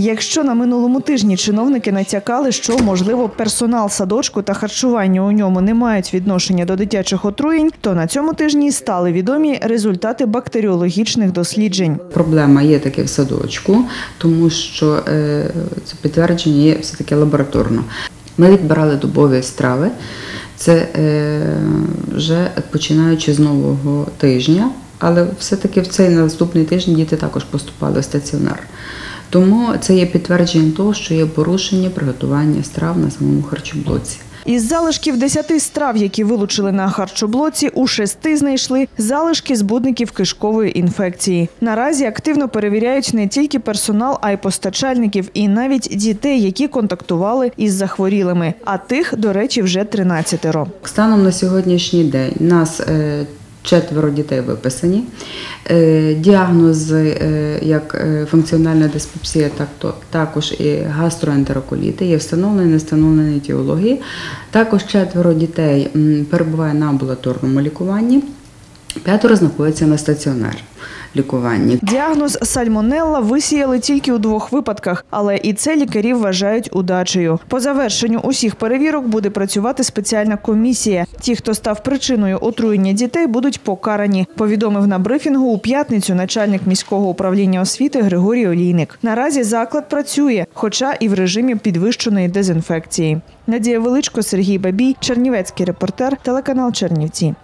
Якщо на минулому тижні чиновники натякали, що можливо персонал садочку та харчування у ньому не мають відношення до дитячих отруєнь, то на цьому тижні стали відомі результати бактеріологічних досліджень. Проблема є таки в садочку, тому що е, це підтвердження є все-таки лабораторно. Ми відбирали дубові страви. Це е, вже починаючи з нового тижня, але все-таки в цей наступний тиждень діти також поступали в стаціонар. Тому це є підтвердженням того, що є порушення приготування страв на самому харчоблоці. Із залишків 10 страв, які вилучили на харчоблоці, у шести знайшли залишки збудників кишкової інфекції. Наразі активно перевіряють не тільки персонал, а й постачальників, і навіть дітей, які контактували із захворілими. А тих, до речі, вже 13. Станом на сьогоднішній день нас е, четверо дітей виписані. Е, Діагнози е, як е, функціональна диспепсія, так також і гастроентероколіти, є встановлені, не встановлені етіології. Також четверо дітей перебуває на амбулаторному лікуванні, п'ятеро знаходяться на стаціонар лікуванні. Діагноз сальмонелла висіяли тільки у двох випадках, але і це лікарі вважають удачею. По завершенню усіх перевірок буде працювати спеціальна комісія. Ті, хто став причиною отруєння дітей, будуть покарані. Повідомив на брифінгу у п'ятницю начальник міського управління освіти Григорій Олійник. Наразі заклад працює, хоча і в режимі підвищеної дезінфекції. Надія Величко, Сергій Бабій, Чернівецький репортер, телеканал Чернівці.